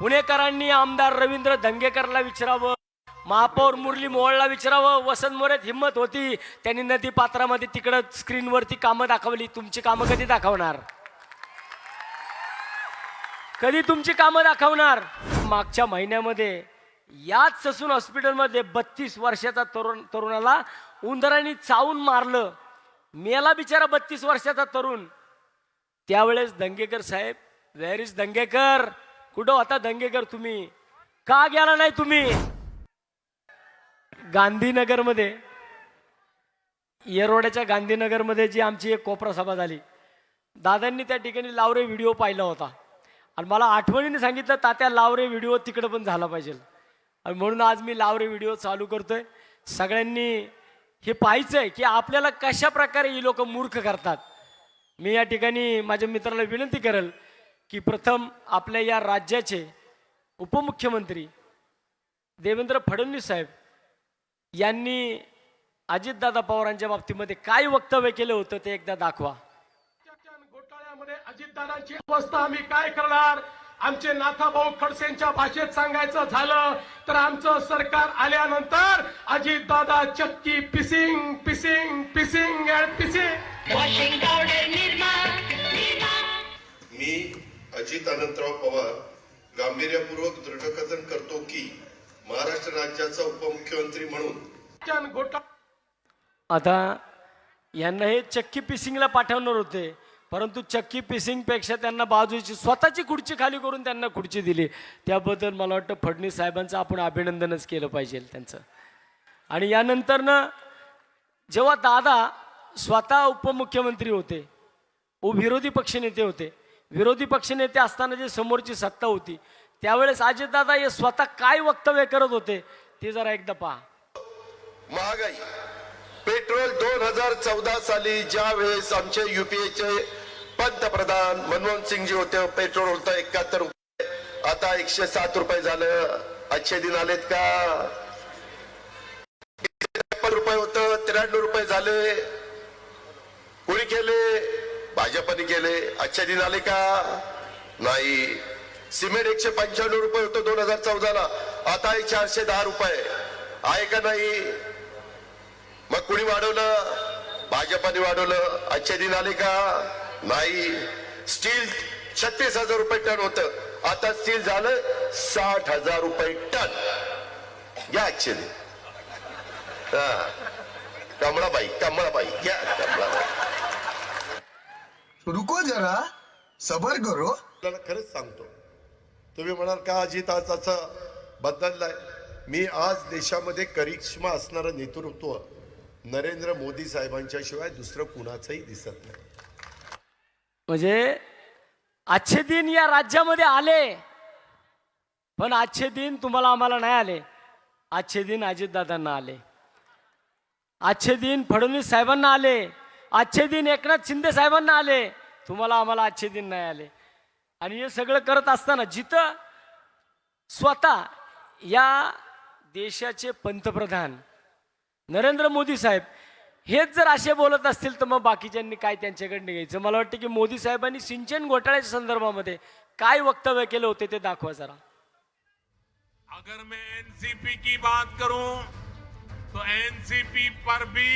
पुणेकरांनी आमदार रवींद्र धंगेकरला विचारावं महापौर मुरली मोहळला विचारावं वसंत मोरेत हिंमत होती. त्यांनी नदी पात्रामध्ये तिकडं स्क्रीनवरती कामं दाखवली. तुमची कामं कधी दाखवणार? कधी तुमची कामं दाखवणार? मागच्या महिन्यामध्ये याच ससून हॉस्पिटलमध्ये बत्तीस वर्षाचा तरुण तरुणाला उंदरांनी चावून मारलं. मेला बिचारा बत्तीस वर्षाचा तरुण. त्यावेळेस दंगेकर साहेब वेर इज दंगेकर कुठं होता दंगेकर तुम्ही? का गेला नाही तुम्ही? गांधीनगरमध्ये येरवड्याच्या गांधीनगरमध्ये जी आमची एक कोपरा सभा झाली दादांनी त्या ठिकाणी लावरे व्हिडिओ पाहिला होता. आणि मला आठवणीने सांगितलं तात्या लावरे व्हिडिओ तिकडं पण झाला पाहिजे. आणि म्हणून आज मी लावरे व्हिडिओ चालू करतोय. सगळ्यांनी हे पाहायचं आहे की आपल्याला कशा प्रकारे ही लोक मूर्ख करतात. मी या ठिकाणी माझ्या मित्राला विनंती करेल की प्रथम आपल्या या राज्याचे उपमुख्यमंत्री देवेंद्र फडणवीस साहेब यांनी अजितदादा पवारांच्या बाबतीमध्ये काय वक्तव्य केलं होतं ते एकदा दाखवा. घोटाळ्यामध्ये अजितदादांची अवस्था आम्ही काय करणार? आमचे नाथाभाऊ खडसेंच्या भाषेत सांगायचं झालं तर आमचं सरकार आल्यानंतर अजितदादा चक्की पिसिंग पिसिंग पिसिंग पिसिंग. मी अजित अनंतराव पवार गांभीर्यपूर्वक दृढकथन करतो की महाराष्ट्र राज्याचा उपमुख्यमंत्री म्हणून आता यांना हे चक्की पिसिंगला पाठवणार होते परंतु चक्की पिसिंगपेक्षा त्यांना बाजूची स्वतःची खुर्ची खाली करून त्यांना खुर्ची दिली. त्याबद्दल मला वाटतं फडणवीस साहेबांचं आपण अभिनंदनच केलं पाहिजे त्यांचं. आणि यानंतरनं जेव्हा दादा स्वतः उपमुख्यमंत्री होते व विरोधी पक्षनेते होते विरोधी पक्षनेते असताना जी समोरची सत्ता होती त्यावेळेस अजितदादा हे स्वतः काय वक्तव्य करत होते ते जरा एकदा पहा. महागाई. पेट्रोल दोन हजार चौदा साली ज्या वेळेस आमचे युपीएचे पंतप्रधान मनमोहन सिंगजी होते पेट्रोल होतं एकाहत्तर रुपये. आता एकशे सात रुपये झालं. अच्छे दिन आलेत का? त्रेपन्न रुपये होतं त्र्याण्णव रुपये झाले. कोणी केले? भाजपने केले. अच्छे दिन आले का? नाही. सिमेंट एकशे पंच्याण्णव रुपये होतं दोन हजार चौदाला. आता आहे चारशे दहा रुपये. आहे का नाही? मग कुणी वाढवलं? भाजपाने वाढवलं. अच्छे दिन आले का? नाही. स्टील छत्तीस हजार रुपये टन होत. आता स्टील झालं साठ हजार रुपये टन. घ्या अच्छे दिन हा. कमळाबाई कमळाबाई. घ्या कमळाबाई. रुको जरा सबर करो. आपल्याला खरंच सांगतो. तुम्ही म्हणाल का अजित आज असं बदललाय? मी आज देशामध्ये करिश्मा असणारं नेतृत्व नरेंद्र मोदी साहेबांच्या शिवाय दुसरं कुणाचंही दिसत नाही. म्हणजे आजचे दिन या राज्यामध्ये आले पण आजचे दिन तुम्हाला आम्हाला नाही आले. आजचे दिन अजितदादांना आले. आजचे दिन फडणवीस साहेबांना आले. आजचे दिन एकनाथ शिंदे साहेबांना आले. तुम्हाला आम्हाला आजचे दिन नाही आले. आणि हे सगळं करत असताना जिथं स्वतः या देशाचे पंतप्रधान नरेंद्र मोदी साहेब हेच जर असे बोलत असतील तर मग बाकीच्यांनी काय त्यांच्याकडनं घ्यायचं? मला वाटतं की मोदी साहेबांनी सिंचन घोटाळ्याच्या संदर्भामध्ये काय वक्तव्य केलं होते ते दाखवा जरा. अगर मैं एनसीपी की बात करूं तो एनसीपी पर भी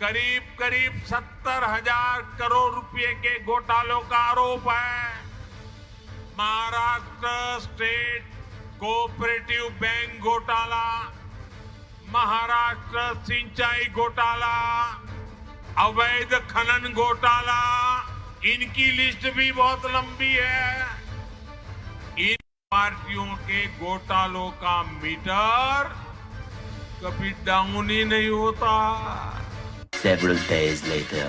करीब करीब सत्तर हज़ार करोड़ रुपए के घोटालों का आरोप है। महाराष्ट्र स्टेट कोऑपरेटिव बैंक घोटाला, महाराष्ट्र सिंचाई घोटाला, अवैध खनन घोटाला, इनकी लिस्ट भी बहुत लंबी है। इन पार्टियों के घोटालों का मीटर कभी डाउन ही नहीं होता। Several days later.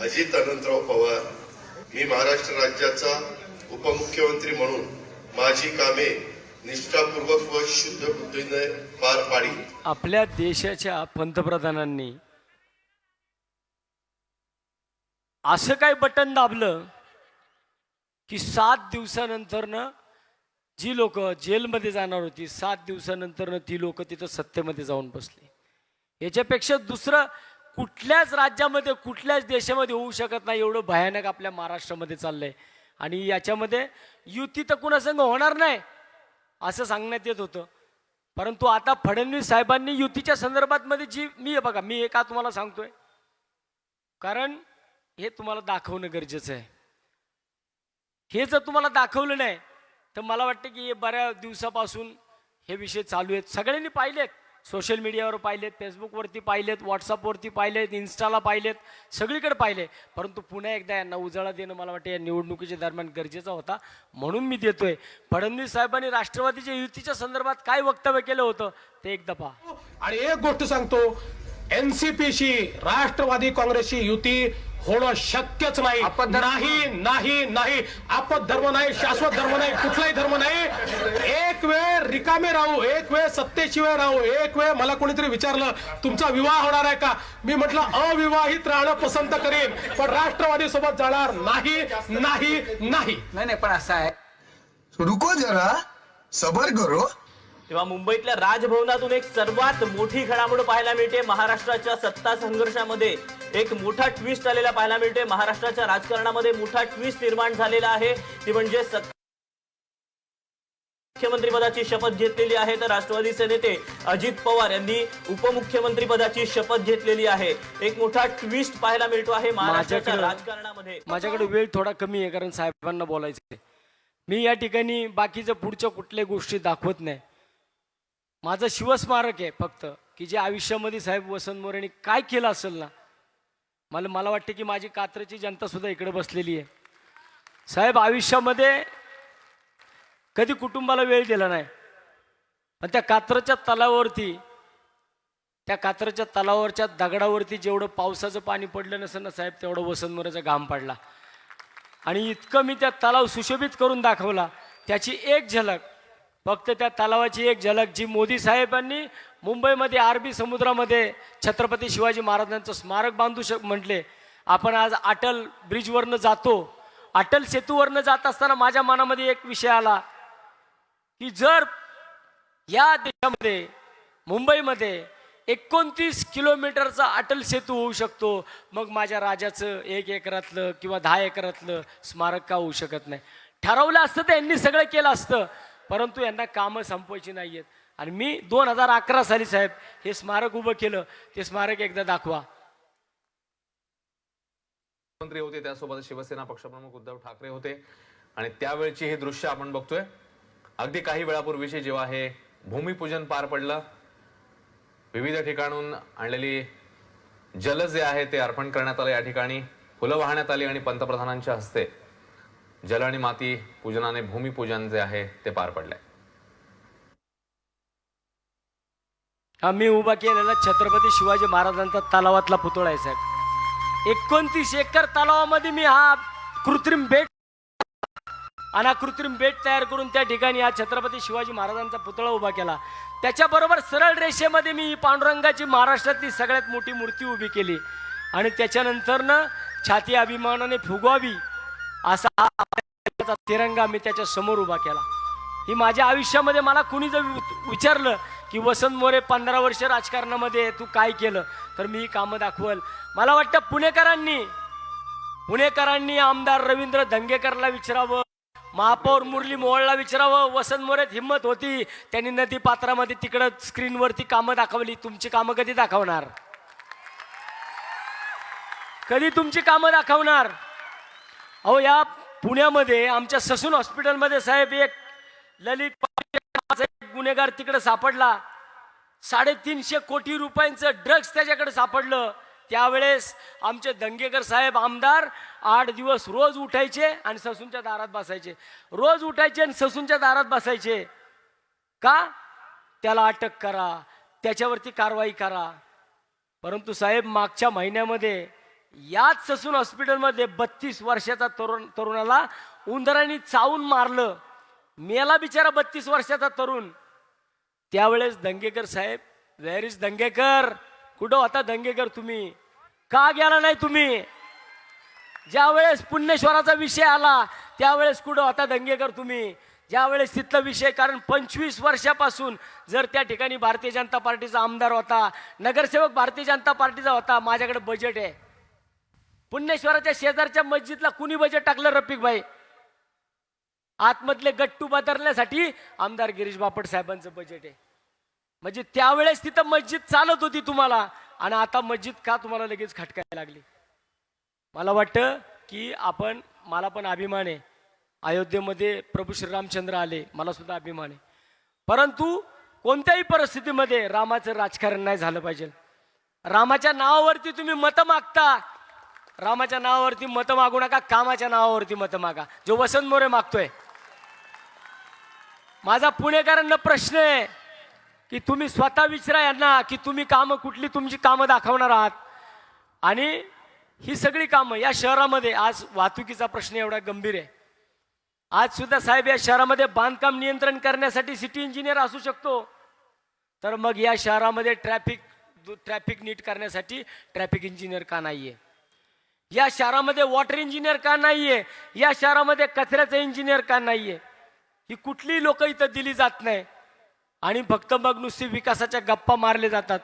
Ajit Anantrao Pawar मी महाराष्ट्र राज्याचा उपमुख्यमंत्री म्हणून माझी कामे निष्ठापूर्वक व शुद्ध बुद्धीने पार पाडी आपल्या देशाच्या पंतप्रधानांनी असं काय बटन दाबलं की सात दिवसानंतरनं जी लोक जेलमध्ये जाणार होती सात दिवसानंतरनं ती लोक तिथं सत्तेमध्ये जाऊन बसली याच्यापेक्षा दुसरं कुठल्याच राज्यामध्ये कुठल्याच देशामध्ये होऊ शकत नाही. एवढं भयानक आपल्या महाराष्ट्रामध्ये चाललंय. आणि याच्यामध्ये युती तर कुणासंग होणार नाही असं सांगण्यात येत होतं. परंतु आता फडणवीस साहेबांनी युतीच्या संदर्भात मध्ये जी मी बघा मी हे का तुम्हाला सांगतोय? कारण हे तुम्हाला दाखवणं गरजेचं आहे. हे जर तुम्हाला दाखवलं नाही तर मला वाटतं की हे बऱ्या दिवसापासून हे विषय चालू आहेत. सगळ्यांनी पाहिलेत. सोशल मीडियावर पाहिलेत फेसबुकवरती पाहिलेत व्हॉट्सअपवरती पाहिलेत इन्स्टाला पाहिलेत सगळीकडे पाहिले. परंतु पुन्हा एकदा यांना उजाळा देणं मला वाटतं या निवडणुकीच्या दरम्यान गरजेचा होता म्हणून मी देतोय. फडणवीस साहेबांनी राष्ट्रवादीच्या युतीच्या संदर्भात काय वक्तव्य केलं होतं ते एकदा पहा. आणि एक गोष्ट सांगतो एनसीपीशी राष्ट्रवादी काँग्रेसची युती होणं शक्यच नाही. नाही नाही नाही. आपत धर्म नाही शाश्वत धर्म नाही कुठलाही धर्म नाही. रिकामे राहू एक वेळ सत्तेशिवाय राहू एक वेळ मला कोणीतरी विचारलं तुमचा विवाह होणार आहे का? मी म्हटलं अविवाहित राहणं पसंत करेन पण राष्ट्रवादी सोबत जाणार नाही नाही नाही. नाही नाही पण असं आहे. रुको जरा सबर करो. तेव्हा मुंबईतल्या राजभवनातून एक सर्वात मोठी घडामोड पाहायला मिळते महाराष्ट्राच्या सत्ता संघर्षामध्ये. एक मोठा ट्विस्ट आलेला पाहायला मिळते. महाराष्ट्राच्या राजकारणामध्ये मोठा ट्विस्ट निर्माण झालेला आहे. ती म्हणजे सत्ता मुख्यमंत्रीपदाची शपथ घेतलेली आहे तर राष्ट्रवादीचे नेते अजित पवार यांनी उपमुख्यमंत्री पदाची शपथ घेतलेली आहे. एक मोठा ट्विस्ट पाहायला मिळतो आहे महाराष्ट्राच्या राजकारणामध्ये. माझ्याकडे वेळ थोडा कमी आहे कारण साहेबांना बोलायचं मी या ठिकाणी बाकीच्या पुढच्या कुठल्या गोष्टी दाखवत नाही. माझं शिवस्मारक आहे फक्त की जे आयुष्यामध्ये साहेब वसंत मोरेने काय केलं असेल ना मला मला वाटतं की माझी कात्रची जनता सुद्धा इकडे बसलेली आहे. साहेब आयुष्यामध्ये कधी कुटुंबाला वेळ दिला नाही. पण त्या कात्रच्या तलावावरती त्या कात्रच्या तलावावरच्या दगडावरती जेवढं पावसाचं पाणी पडलं नसेल ना साहेब तेवढं वसंत घाम पडला. आणि इतकं मी त्या तलाव सुशोभित करून दाखवला. त्याची एक झलक फक्त त्या तलावाची एक झलक जी मोदी साहेबांनी मुंबईमध्ये अरबी समुद्रामध्ये छत्रपती शिवाजी महाराजांचं स्मारक बांधू शक म्हटले आपण आज अटल ब्रिजवरनं जातो. अटल सेतूवरनं जात असताना माझ्या मनामध्ये एक विषय आला. की जर या देशामध्ये मुंबईमध्ये एकोणतीस किलोमीटरचा अटल सेतू होऊ शकतो मग माझ्या राजाचं एक एकरातलं किंवा दहा एकरातलं स्मारक का होऊ शकत नाही? ठरवलं असतं तर यांनी सगळं केलं असतं परंतु यांना कामं संपवायची नाही आहेत आणि मी दोन हजार अकरा साली साहेब हे स्मारक उभं केलं ते स्मारक एकदा दाखवा. मुख्यमंत्री होते त्यासोबत शिवसेना पक्षप्रमुख उद्धव ठाकरे होते. आणि त्यावेळची हे दृश्य आपण बघतोय. अगदी काही वेळापूर्वीचे जेव्हा हे भूमिपूजन पार पडलं विविध ठिकाणून आणलेली जल जे आहे ते अर्पण करण्यात आलं या ठिकाणी फुलं वाहण्यात आली आणि पंतप्रधानांच्या हस्ते जल आणि माती पूजनाने भूमिपूजन जे आहे ते पार पडलंय. हा मी उभा केलेला छत्रपती शिवाजी महाराजांचा तलावातला पुतळा आहे साहेब. एकोणतीस एकर तलावामध्ये मी हा कृत्रिम बेट आणि हा कृत्रिम बेट तयार करून त्या ठिकाणी हा छत्रपती शिवाजी महाराजांचा पुतळा उभा केला. त्याच्याबरोबर सरळ रेषेमध्ये मी पांडुरंगाची महाराष्ट्रातली सगळ्यात मोठी मूर्ती उभी केली. आणि त्याच्यानंतर ना छाती अभिमानाने फुगवावी असा हा तिरंगा मी त्याच्यासमोर उभा केला. ही माझ्या आयुष्यामध्ये मला कुणी जर वि- विचारलं की वसंत मोरे पंधरा वर्ष राजकारणामध्ये तू काय केलं? तर मी ही कामं दाखवल. मला वाटतं पुणेकरांनी पुणेकरांनी आमदार रवींद्र धंगेकरला विचारावं. महापौर मुरली मोहळला विचारावं. वसंत मोरेत हिंमत होती. त्यांनी नदी पात्रामध्ये तिकडं स्क्रीनवरती कामं दाखवली. तुमची कामं कधी दाखवणार? कधी तुमची कामं दाखवणार? अहो या पुण्यामध्ये आमच्या ससून हॉस्पिटलमध्ये साहेब एक ललित एक गुन्हेगार तिकडे सापडला. साडेतीनशे कोटी रुपयांचं ड्रग्ज त्याच्याकडे सापडलं. त्यावेळेस आमचे दंगेकर साहेब आमदार आठ दिवस रोज उठायचे आणि ससूनच्या दारात बसायचे. रोज उठायचे आणि ससूनच्या दारात बसायचे. का? त्याला अटक करा. त्याच्यावरती कारवाई करा. परंतु साहेब मागच्या महिन्यामध्ये याच ससून हॉस्पिटलमध्ये बत्तीस वर्षाचा तरुण तरुणाला उंदरांनी चावून मारलं. मेला बिचारा बत्तीस वर्षाचा तरुण. त्यावेळेस दंगेकर साहेब वेर इज दंगेकर? कुठं होता दंगेकर तुम्ही? का गेला नाही तुम्ही? ज्यावेळेस पुण्यश्वराचा विषय आला त्यावेळेस कुठं होता दंगेकर तुम्ही? ज्यावेळेस तिथला विषय कारण पंचवीस वर्षापासून जर त्या ठिकाणी भारतीय जनता पार्टीचा आमदार होता नगरसेवक भारतीय जनता पार्टीचा होता माझ्याकडे बजेट आहे. पुण्यश्वराच्या शेजारच्या मस्जिदला कुणी बजेट टाकलं रफिक भाई? आतमधले गट्टू बदलण्यासाठी आमदार गिरीश बापट साहेबांचं बजेट आहे. म्हणजे त्यावेळेस तिथं मस्जिद चालत होती तुम्हाला. आणि आता मस्जिद का तुम्हाला लगेच खटकायला लागली? मला वाटतं की आपण मला पण अभिमान आहे. अयोध्येमध्ये प्रभू श्रीरामचंद्र आले मला सुद्धा अभिमान आहे. परंतु कोणत्याही परिस्थितीमध्ये रामाचं राजकारण नाही झालं पाहिजे. रामाच्या नावावरती तुम्ही मतं मागता. रामाच्या नावावरती मतं मागू नका कामाच्या नावावरती मतं मागा. जो वसंत मोरे मागतोय. माझा पुणेकरांना प्रश्न आहे. की तुम्ही स्वतः विचारा यांना की तुम्ही कामं कुठली तुमची कामं दाखवणार आहात. आणि ही सगळी कामं या शहरामध्ये आज वाहतुकीचा प्रश्न एवढा गंभीर आहे. आज सुद्धा साहेब या शहरामध्ये बांधकाम नियंत्रण करण्यासाठी सिटी इंजिनियर असू शकतो. तर मग या शहरामध्ये ट्रॅफिक ट्रॅफिक नीट करण्यासाठी ट्रॅफिक इंजिनियर का नाही आहे या शहरामध्ये वॉटर इंजिनियर का नाही आहे या शहरामध्ये कचऱ्याचं इंजिनियर का नाही आहे ही कुठलीही लोक इथं दिली जात नाही? आणि फक्त मग नुसती विकासाच्या गप्पा मारले जातात.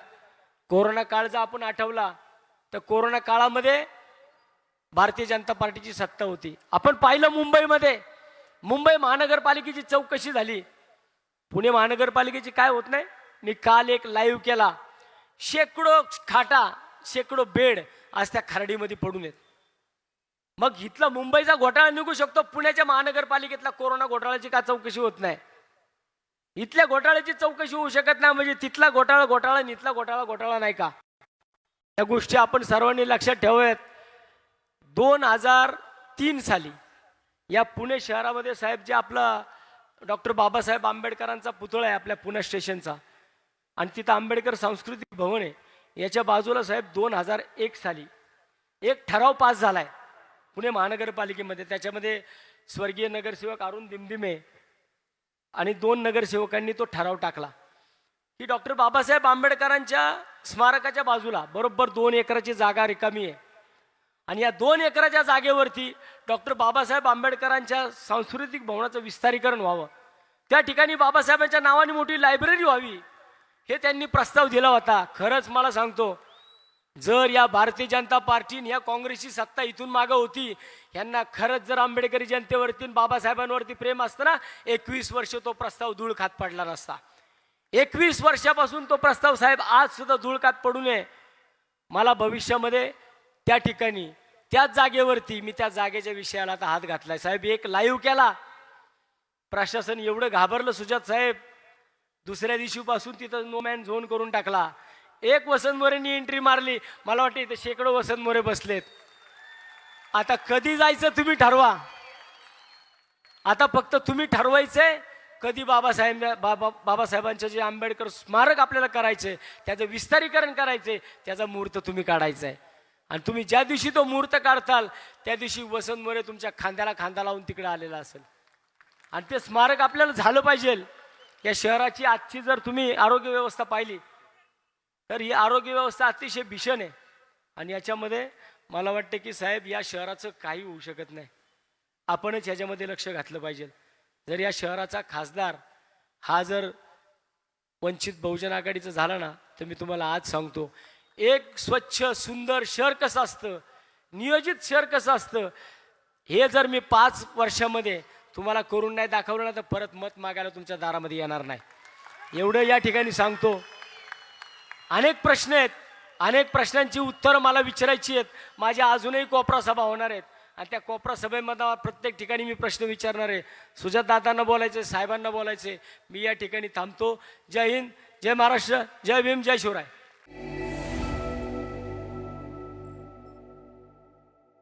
कोरोना काळ जर आपण आठवला तर कोरोना काळामध्ये भारतीय जनता पार्टीची सत्ता होती. आपण पाहिलं मुंबईमध्ये. मुंबई महानगरपालिकेची चौकशी झाली. पुणे महानगरपालिकेची काय होत नाही? मी काल एक लाईव्ह केला. शेकडो खाटा शेकडो बेड आज त्या खरडीमध्ये पडून येत मग इथला मुंबईचा घोटाळा निघू शकतो. पुण्याच्या महानगरपालिकेतला कोरोना घोटाळ्याची का चौकशी होत नाही. इथल्या घोटाळ्याची चौकशी होऊ शकत नाही म्हणजे तिथला घोटाळा घोटाळा आणि इथला घोटाळा घोटाळा नाही का? या गोष्टी आपण सर्वांनी लक्षात ठेवूयात. दोन हजार तीन साली या पुणे शहरामध्ये साहेब जे आपला डॉक्टर बाबासाहेब आंबेडकरांचा पुतळा आहे आपल्या पुणे स्टेशनचा आणि तिथं आंबेडकर सांस्कृतिक भवन आहे याच्या बाजूला साहेब दोन हजार एक साली एक ठराव पास झाला आहे पुणे महानगरपालिकेमध्ये. त्याच्यामध्ये स्वर्गीय नगरसेवक अरुण दिमदिमे आणि दोन नगरसेवकांनी तो ठराव टाकला. की डॉक्टर बाबासाहेब आंबेडकरांच्या स्मारकाच्या बाजूला बरोबर दोन एकराची जागा रिकामी आहे. आणि या दोन एकराच्या जागेवरती डॉक्टर बाबासाहेब आंबेडकरांच्या सांस्कृतिक भवनाचं विस्तारीकरण व्हावं. त्या ठिकाणी बाबासाहेबांच्या नावाने मोठी लायब्ररी व्हावी हे त्यांनी प्रस्ताव दिला होता. खरंच मला सांगतो जर या भारतीय जनता पार्टीन या काँग्रेसची सत्ता इथून मागं होती यांना खरंच जर आंबेडकरी जनतेवरती बाबासाहेबांवरती प्रेम असतं ना एकवीस वर्ष तो प्रस्ताव धूळ खात पडला नसता. एकवीस वर्षापासून तो प्रस्ताव साहेब आज सुद्धा धूळ खात पडू नये. मला भविष्यामध्ये त्या ठिकाणी त्याच जागेवरती मी त्या जागेच्या विषयाला आता हात घातलाय. साहेब एक लाईव्ह केला. प्रशासन एवढं घाबरलं सुजात साहेब. दुसऱ्या दिवशीपासून तिथं नो मॅन झोन करून टाकला. एक वसंत मोरेंनी एंट्री मारली. मला वाटते इथे शेकडो वसंत मोरे बसलेत. आता कधी जायचं तुम्ही ठरवा. आता फक्त तुम्ही ठरवायचंय कधी बाबासाहेब बाबा बाबासाहेबांचं जे आंबेडकर स्मारक आपल्याला करायचंय त्याचं विस्तारीकरण करायचंय त्याचा मुहूर्त तुम्ही काढायचा आहे आणि तुम्ही ज्या दिवशी तो मुहूर्त काढताल त्या दिवशी वसंत मोरे तुमच्या खांद्याला खांदा लावून तिकडे आलेला असेल. आणि ते स्मारक आपल्याला झालं पाहिजे. या शहराची आजची जर तुम्ही आरोग्य व्यवस्था पाहिली तर ही आरोग्य व्यवस्था अतिशय भीषण आहे. आणि याच्यामध्ये मला वाटतं की साहेब या शहराचं काही होऊ शकत नाही. आपणच ह्याच्यामध्ये लक्ष घातलं पाहिजे. जर या शहराचा खासदार हा जर वंचित बहुजन आघाडीचं झाला ना तर मी तुम्हाला आज सांगतो एक स्वच्छ सुंदर शहर कसं असतं नियोजित शहर कसं असतं हे जर मी पाच वर्षामध्ये तुम्हाला करून नाही दाखवलं ना तर परत मत मागायला तुमच्या दारामध्ये येणार नाही. एवढं या ठिकाणी सांगतो. अनेक प्रश्न आहेत. अनेक प्रश्नांची उत्तरं मला विचारायची आहेत. माझ्या अजूनही कोपरा सभा होणार आहेत. आणि त्या कोपरा सभेमध्ये प्रत्येक ठिकाणी मी प्रश्न विचारणार आहे. सुजात दादांना बोलायचे साहेबांना बोलायचे. मी या ठिकाणी थांबतो. जय हिंद जय महाराष्ट्र जय भीम जय शिवराय.